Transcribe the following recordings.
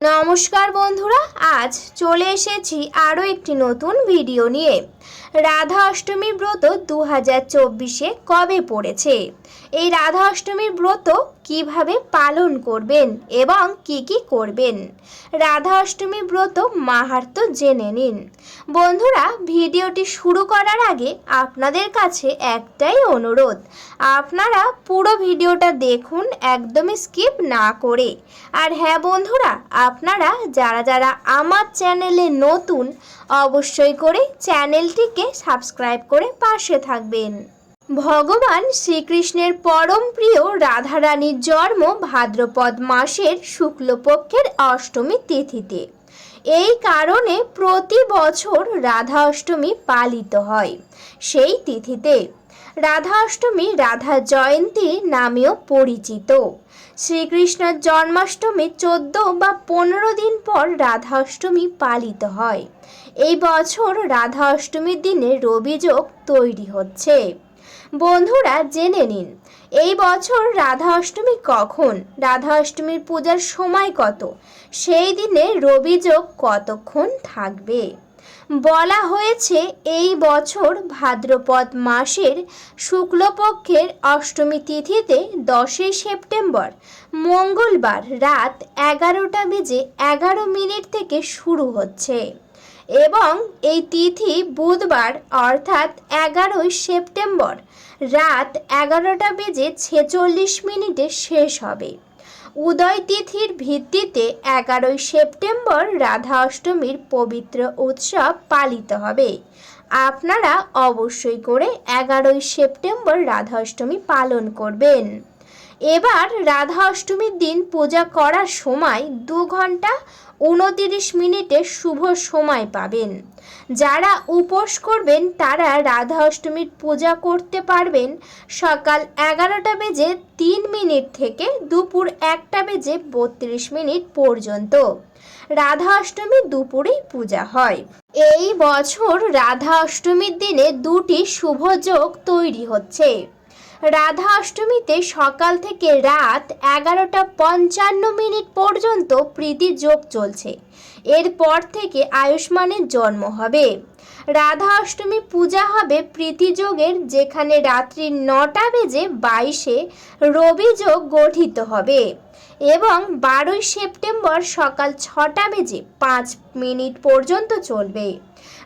নমস্কার বন্ধুরা আজ চলে এসেছি আরও একটি নতুন ভিডিও নিয়ে। রাধা অষ্টমীর ব্রত দু হাজার চব্বিশে কবে পড়েছে? এই রাধা অষ্টমীর ব্রত কীভাবে পালন করবেন এবং কি কি করবেন? রাধা অষ্টমী ব্রত মাহাত্ম জেনে নিন। বন্ধুরা, ভিডিওটি শুরু করার আগে আপনাদের কাছে একটাই অনুরোধ। আপনারা পুরো ভিডিওটা দেখুন, একদমই স্কিপ না করে। আর হ্যাঁ বন্ধুরা, আপনারা যারা যারা আমার চ্যানেলে নতুন, অবশ্যই করে চ্যানেলটিকে সাবস্ক্রাইব করে পাশে থাকবেন। ভগবান শ্রীকৃষ্ণের পরম প্রিয় রাধারানীর জন্ম ভাদ্রপদ মাসের শুক্লপক্ষের অষ্টমী তিথিতে। এই কারণে প্রতি বছর রাধা অষ্টমী পালিত হয়। সেই তিথিতে রাধা অষ্টমী রাধা জয়ন্তী নামেও পরিচিত। শ্রীকৃষ্ণের জন্মাষ্টমী চোদ্দ বা পনেরো দিন পর রাধা অষ্টমী পালিত হয়। এই বছর রাধা অষ্টমীর দিনে রবিযোগ তৈরি হচ্ছে। বন্ধুরা, জেনে নিন, এই বছর রাধা অষ্টমী কখন? রাধা অষ্টমীর পূজার সময় কত? সেই দিনে রবিযোগ কতক্ষণ থাকবে? বলা হয়েছে, এই বছর ভাদ্রপদ মাসের শুক্লপক্ষের অষ্টমী তিথিতে দশই সেপ্টেম্বর, মঙ্গলবার রাত এগারোটা বেজে এগারো মিনিট থেকে শুরু হচ্ছে। এবং এই তিথি বুধবার অর্থাৎ এগারোই সেপ্টেম্বর রাত এগারোটা বেজে ছেচল্লিশ মিনিটে শেষ হবে। উদয় তিথির ভিত্তিতে এগারোই সেপ্টেম্বর রাধা অষ্টমীর পবিত্র উৎসব পালিত হবে। আপনারা অবশ্যই করে এগারোই সেপ্টেম্বর রাধা অষ্টমী পালন করবেন। এবার রাধা অষ্টমীর দিন পূজা করার সময় দু ঘণ্টা উনতিরিশ মিনিটে শুভ সময় পাবেন। যারা উপোস করবেন, তারা রাধা অষ্টমীর পূজা করতে পারবেন। সকাল এগারোটা বেজে তিন মিনিট থেকে দুপুর একটা বেজে বত্রিশ মিনিট পর্যন্ত রাধা অষ্টমী দুপুরেই পূজা হয়। এই বছর রাধা অষ্টমীর দিনে দুটি শুভ যোগ তৈরি হচ্ছে। রাধা অষ্টমীতে সকাল থেকে রাত এগারোটা পঞ্চান্ন মিনিট পর্যন্ত প্রীতি যোগ চলছে। এরপর থেকে আয়ুষ্মানের জন্ম হবে। রাধা অষ্টমী পূজা হবে প্রীতি যোগের, যেখানে রাত্রি নটা বেজে বাইশে রবি যোগ গঠিত হবে এবং বারোই সেপ্টেম্বর সকাল ছটা বেজে পাঁচ মিনিট পর্যন্ত চলবে।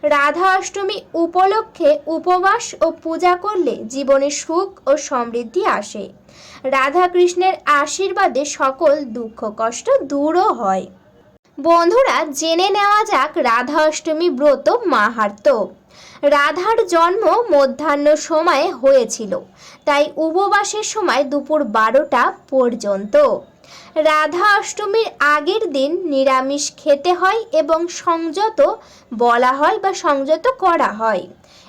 রাধা অষ্টমী উপলক্ষে উপবাস ও পূজা করলে জীবনে সুখ ও সমৃদ্ধি আসে। রাধা কৃষ্ণের আশীর্বাদে সকল দুঃখ কষ্ট দূরও হয়। বন্ধুরা, জেনে নেওয়া যাক রাধা অষ্টমী ব্রত মাহাত্ম। রাধার জন্ম মধ্যাহ্ন সময়ে হয়েছিল, তাই উপবাসের সময় দুপুর বারোটা পর্যন্ত। রাধা অষ্টমীর আগের দিন নিরামিষ খেতে হয় এবং সংযত বলা হয় বা সংযত করা হয়।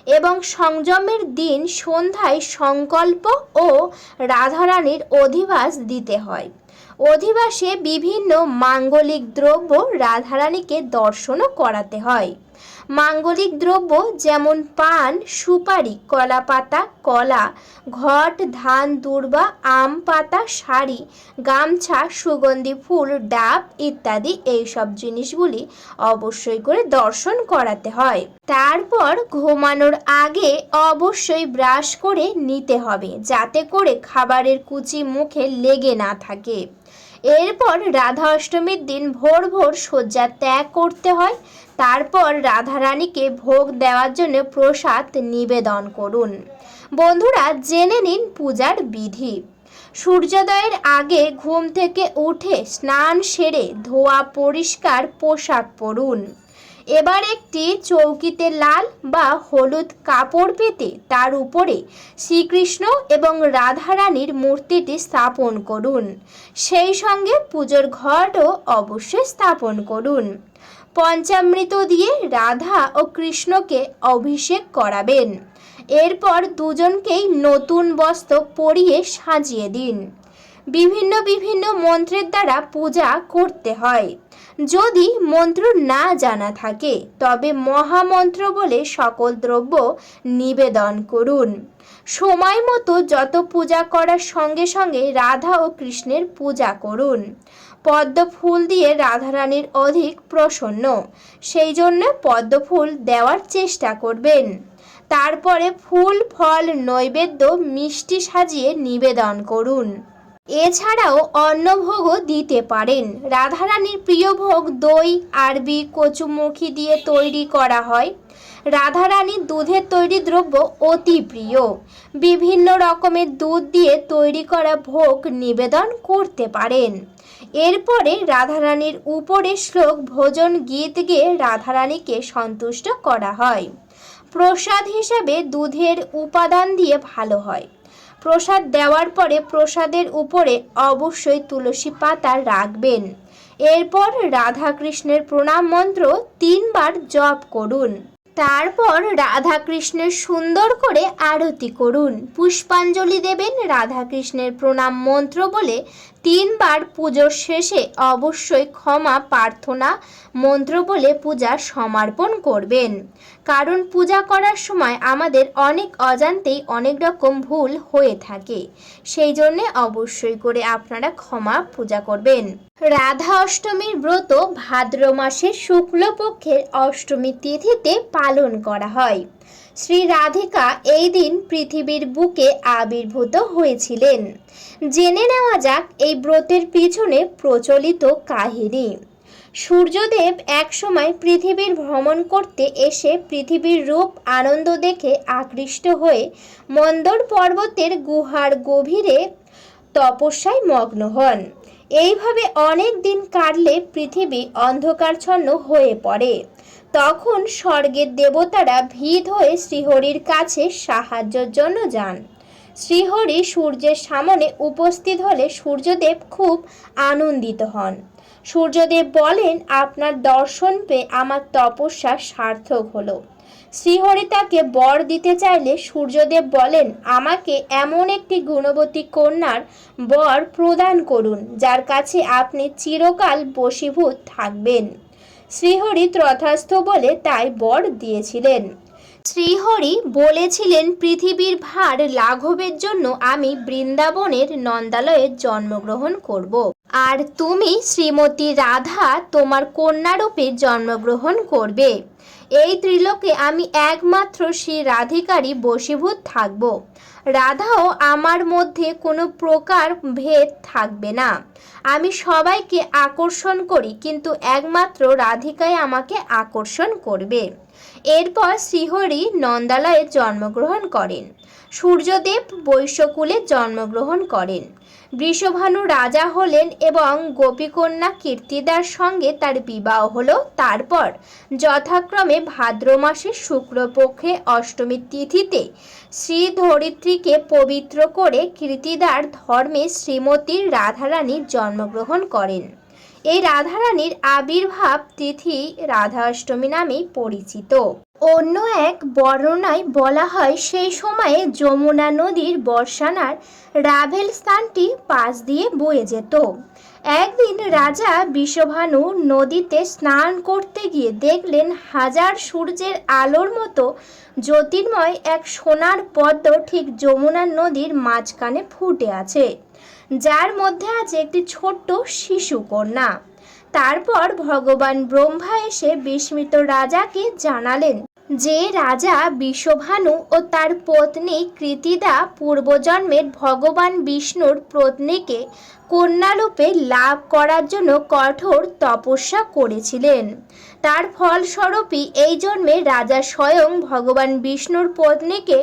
এবং সংযমের দিন সন্ধ্যায় সংকল্প ও রাধারানীর অধিবাস দিতে হয়। অধিবাসে বিভিন্ন মাঙ্গলিক দ্রব্য রাধারানীকে দর্শনও করাতে হয়। মাঙ্গলিক দ্রব্য যেমন পান, সুপারি কলা পাতা কলা, ঘট, ধান, দুর্বা, আম, পাতা, শাড়ি, গামছা, সুগন্ধি ফুল, ডাব ইত্যাদি এইসব জিনিসগুলি অবশ্যই করে দর্শন করাতে হয়। তারপর ঘুমানোর আগে অবশ্যই ব্রাশ করে নিতে হবে, যাতে করে খাবারের কুচি মুখে লেগে না থাকে। এরপর রাধা অষ্টমীর দিন ভোর ভোর শয্যা ত্যাগ করতে হয়। তারপর রাধারানীকে ভোগ দেওয়ার জন্য প্রসাদ নিবেদন করুন। বন্ধুরা, জেনে নিন পূজার বিধি। সূর্যোদয়ের আগে ঘুম থেকে উঠে স্নান সেরে ধোয়া পরিষ্কার পোশাক পরুন। এবার একটি চৌকিতে লাল বা হলুদ কাপড় পেতে তার উপরে শ্রীকৃষ্ণ এবং রাধারানীর মূর্তিটি স্থাপন করুন। সেই সঙ্গে পুজোর ঘটও অবশ্যই স্থাপন করুন। পঞ্চামৃত দিয়ে রাধা ও কৃষ্ণকে অভিষেক করাবেন। এরপর দুজনকেই নতুন বস্ত্র পরিয়ে সাজিয়ে দিন। বিভিন্ন বিভিন্ন মন্ত্রের দ্বারা পূজা করতে হয়। যদি মন্ত্র না জানা থাকে, তবে মহামন্ত্র বলে সকল দ্রব্য নিবেদন করুন। সময় মতো যত পূজা করার সঙ্গে সঙ্গে রাধা ও কৃষ্ণের পূজা করুন। পদ্ম ফুল দিয়ে রাধারানীর অধিক প্রসন্ন, সেই জন্য পদ্ম ফুল দেওয়ার চেষ্টা করবেন। তারপরে ফুল, ফল, নৈবেদ্য, মিষ্টি সাজিয়ে নিবেদন করুন। এছাড়াও অন্নভোগও দিতে পারেন। রাধারানীর প্রিয় ভোগ দই, আরবি, কচুমুখী দিয়ে তৈরি করা হয়। রাধারানীর দুধের তৈরি দ্রব্য অতি প্রিয়। বিভিন্ন রকমের দুধ দিয়ে তৈরি করা ভোগ নিবেদন করতে পারেন। এরপরে রাধারানীর উপরে শ্লোক ভোজন গীত গেয়ে রাধারানীকে সন্তুষ্ট করা হয়। প্রসাদ হিসাবে দুধের উপাদান দিয়ে ভালো হয়। প্রসাদ দেওয়ার পরে প্রসাদের উপরে অবশ্যই তুলসী পাতা রাখবেন। এরপর রাধা কৃষ্ণের প্রণাম মন্ত্র তিনবার জপ করুন। তারপর রাধা কৃষ্ণের সুন্দর করে আরতি করুন। পুষ্পাঞ্জলি দেবেন রাধা কৃষ্ণের প্রণাম মন্ত্র বলে তিনবার পুজোর শেষে অবশ্যই ক্ষমা প্রার্থনা মন্ত্র বলে পূজা সমর্পণ করবেন। কারণ পূজা করার সময় আমাদের অনেক অজান্তেই অনেক রকম ভুল হয়ে থাকে। সেই জন্যে অবশ্যই করে আপনারা ক্ষমা পূজা করবেন। রাধা অষ্টমীর ব্রত ভাদ্র মাসের শুক্লপক্ষের অষ্টমী তিথিতে পালন করা হয়। শ্রী রাধিকা এই দিন পৃথিবীর বুকে আবির্ভূত হয়েছিলেন। জেনে নেওয়া যাক এই ব্রতের পিছনে প্রচলিত কাহিনী। সূর্যদেব একসময় পৃথিবীর ভ্রমণ করতে এসে পৃথিবীর রূপ, আনন্দ দেখে আকৃষ্ট হয়ে মন্দর পর্বতের গুহার গভীরে তপস্যায় মগ্ন হন। এইভাবে অনেক দিন কাটলে পৃথিবী অন্ধকারচ্ছন্ন হয়ে পড়ে। তখন স্বর্গের দেবতারা ভিত হয়ে শ্রীহরির কাছে সাহায্যের জন্য যান। শ্রীহরি সূর্যের সামনে উপস্থিত হলে সূর্যদেব খুব আনন্দিত হন। সূর্যদেব বলেন, আপনার দর্শন পেয়ে আমার তপস্যা সার্থক হলো। শ্রীহরি তাকে বর দিতে চাইলে সূর্যদেব বলেন, আমাকে এমন একটি গুণবতী কন্যার বর প্রদান করুন, যার কাছে আপনি চিরকাল বশীভূত থাকবেন। শ্রীহরি তথাস্থ বলে তাই বর দিয়েছিলেন। শ্রীহরি বলেছিলেন, পৃথিবীর ভার লাঘবের জন্য আমি বৃন্দাবনের নন্দালয়ে জন্মগ্রহণ করব। আর তুমি শ্রীমতী রাধা তোমার কন্যারূপে জন্মগ্রহণ করবে। এই ত্রিলোকে আমি একমাত্র শ্রী রাধিকারই বশীভূত থাকব। রাধাও আমার মধ্যে কোনো প্রকার ভেদ থাকবে না। আমি সবাইকে আকর্ষণ করি, কিন্তু একমাত্র রাধিকাই আমাকে আকর্ষণ করবে। এরপর শ্রীহরি নন্দালয়ে জন্মগ্রহণ করেন। সূর্যদেব বৈশ্যকুলে জন্মগ্রহণ করেন। বৃষভানু রাজা হলেন এবং গোপীকন্যা কীর্তিদার সঙ্গে তার বিবাহ হলো। তারপর যথাক্রমে ভাদ্র মাসের শুক্লপক্ষে অষ্টমী তিথিতে শ্রী ধরিত্রীকে পবিত্র করে কীর্তিদার ধর্মে শ্রীমতীর রাধারানী জন্মগ্রহণ করেন। এই রাধারানীর আবির্ভাব তিথি রাধা অষ্টমী নামেই পরিচিত। অন্য এক বর্ণনায় বলা হয়, সেই সময়ে যমুনা নদীর বর্ষানার রাভেল স্থানটি পাশ দিয়ে বয়ে যেত। একদিন রাজা বিশ্বভানু নদীতে স্নান করতে গিয়ে দেখলেন, হাজার সূর্যের আলোর মতো জ্যোতির্ময় এক সোনার পদ্ম ঠিক যমুনা নদীর মাঝখানে ফুটে আছে। যার মধ্যে আছে একটি ছোট্ট শিশু কন্যা। তারপর ভগবান ব্রহ্মা এসে বিস্মিত রাজাকে জানালেন যে রাজা বিশ্বভানু ও তার পত্নী কৃতিদা পূর্বজন্মের ভগবান বিষ্ণুর পত্নীকে কন্যারূপে লাভ করার জন্য কঠোর তপস্যা করেছিলেন। তার ফলস্বরূপই এই জন্মে রাজা স্বয়ং ভগবান বিষ্ণুর পত্নীকে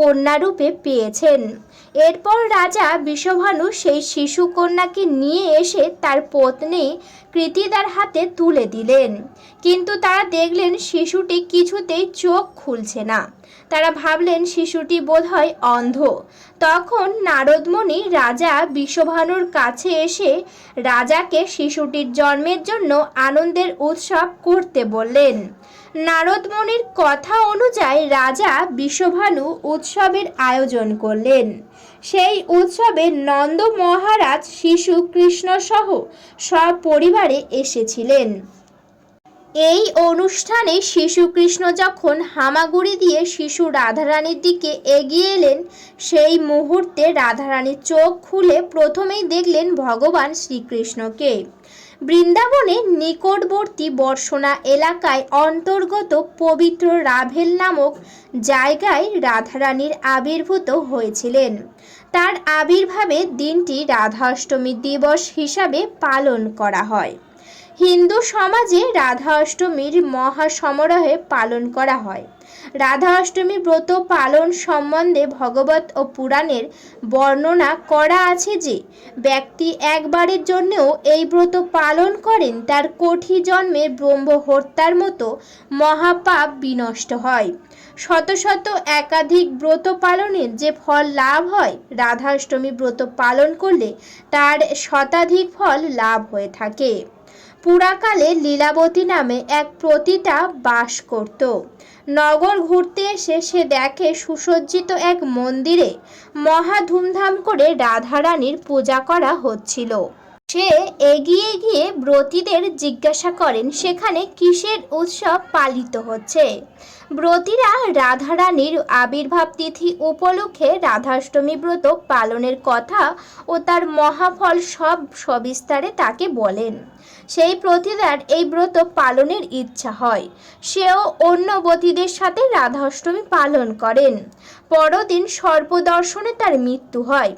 কন্যারূপে পেয়েছেন। এরপর রাজা বিশ্বভানু সেই শিশু কন্যাকে নিয়ে এসে তার পত্নী কৃতিদার হাতে তুলে দিলেন। কিন্তু তারা দেখলেন শিশুটি কিছুতেই চোখ খুলছে না। তারা ভাবলেন শিশুটি বোধহয় অন্ধ। তখন নারদমণি রাজা বিশ্বভানুর কাছে এসে রাজাকে শিশুটির জন্মের জন্য আনন্দের উৎসব করতে বললেন। নারদমণির কথা অনুযায়ী রাজা বিশ্বভানু উৎসবের আয়োজন করলেন। সেই উৎসবে নন্দ মহারাজ, শিশু কৃষ্ণ সহ সব পরিবারে এসেছিলেন। এই অনুষ্ঠানে শিশু কৃষ্ণ যখন হামাগুড়ি দিয়ে শিশু রাধারানীর দিকে এগিয়ে এলেন, সেই মুহূর্তে রাধারানীর চোখ খুলে প্রথমেই দেখলেন ভগবান শ্রীকৃষ্ণকে। বৃন্দাবনে নিকটবর্তী বর্ষণা এলাকায় অন্তর্গত পবিত্র রাভেল নামক জায়গায় রাধারানীর আবির্ভূত হয়েছিলেন। তার আবির্ভাবে দিনটি রাধাষ্টমী দিবস হিসাবে পালন করা হয়। হিন্দু সমাজে রাধা অষ্টমীর মহাসমারোহে পালন করা হয়। রাধা অষ্টমী ব্রত পালন সম্বন্ধে ভগবত ও পুরাণের বর্ণনা করা আছে যে, ব্যক্তি একবারের জন্যও এই ব্রত পালন করেন, তার কোটি জন্মে ব্রহ্ম হত্যার মতো মহাপাপ বিনষ্ট হয়। শত শত একাধিক ব্রত পালনের যে ফল লাভ হয় রাধাষ্টমী ব্রত পালন করলে তার শতাধিক ফল লাভ হয়ে থাকে। পুরাকালে লীলাবতী নামে এক প্রতিটা বাস করত। নগর ঘুরতে এসে সে দেখে সুসজ্জিত এক মন্দিরে মহা ধুমধাম করে রাধারানীর পূজা করা হচ্ছিল। সে এগিয়ে গিয়ে ব্রতীদের জিজ্ঞাসা করেন, সেখানে কিসের উৎসব পালিত হচ্ছে? ব্রতীরা রাধারানীর আবির্ভাব তিথি উপলক্ষে রাধাষ্টমী ব্রত পালনের কথা ও তার মহাফল সব সবিস্তারে তাকে বলেন। সেই প্রতিদার এই ব্রত পালনের ইচ্ছা হয়। সেও অন্য বতীদের সাথে রাধাষ্টমী পালন করেন। পরদিন সর্পদর্শনে তার মৃত্যু হয়।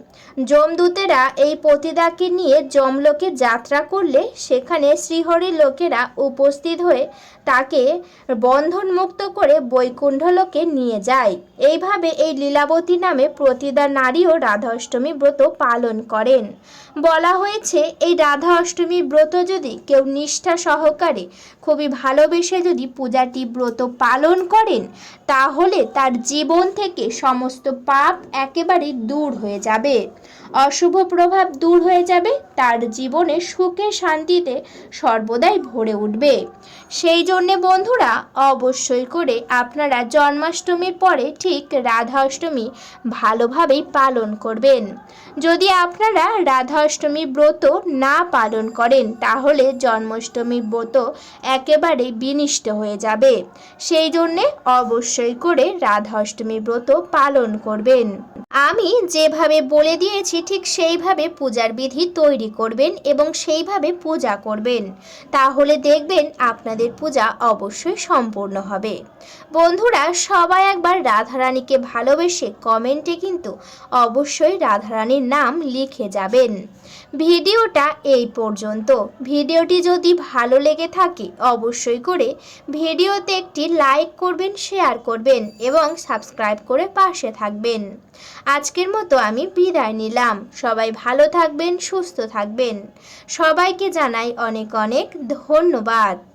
যমদূতেরা এই পতিদাকে নিয়ে যমলোকে যাত্রা করলে সেখানে শ্রীহরির লোকেরা উপস্থিত হয়ে তাকে বন্ধনমুক্ত করে বৈকুণ্ঠলোকে নিয়ে যায়। এইভাবে এই লীলাবতী নামে প্রতিদা নারীও রাধা অষ্টমী ব্রত পালন করেন। বলা হয়েছে, এই রাধা অষ্টমী ব্রত যদি কেউ নিষ্ঠা সহকারে খুবই ভালোবেসে যদি পূজাটি ব্রত পালন করেন, তাহলে তার জীবন থেকে সমস্ত পাপ একেবারে দূর হয়ে যাবে। অশুভ প্রভাব দূর হয়ে যাবে, তার জীবনে সুখে শান্তিতে সর্বদাই ভরে উঠবে। সেই জন্যে বন্ধুরা, অবশ্যই করে আপনারা জন্মাষ্টমীর পরে ঠিক রাধা অষ্টমী ভালোভাবেই পালন করবেন। যদি আপনারা রাধা অষ্টমী ব্রত না পালন করেন, তাহলে জন্মাষ্টমী ব্রত একেবারে বিনিষ্ট হয়ে যাবে। সেই জন্যে অবশ্যই করে রাধা অষ্টমী ব্রত পালন করবেন। আমি যেভাবে বলে দিয়েছি, ঠিক সেইভাবে পূজার বিধি তৈরি করবেন এবং সেইভাবে পূজা করবেন। তাহলে দেখবেন আপনাদের পূজা অবশ্যই সম্পূর্ণ হবে। বন্ধুরা, সবাই একবার রাধারানীকে ভালোবেসে কমেন্টে কিন্তু অবশ্যই রাধারানীর নাম লিখে যাবেন। ভিডিওটা এই পর্যন্ত। ভিডিওটি যদি ভালো লেগে থাকে, অবশ্যই করে ভিডিওতে একটি লাইক করবেন, শেয়ার করবেন এবং সাবস্ক্রাইব করে পাশে থাকবেন। আজকের মতো আমি বিদায় নিলাম। সবাই ভালো থাকবেন, সুস্থ থাকবেন। সবাইকে জানাই অনেক অনেক ধন্যবাদ।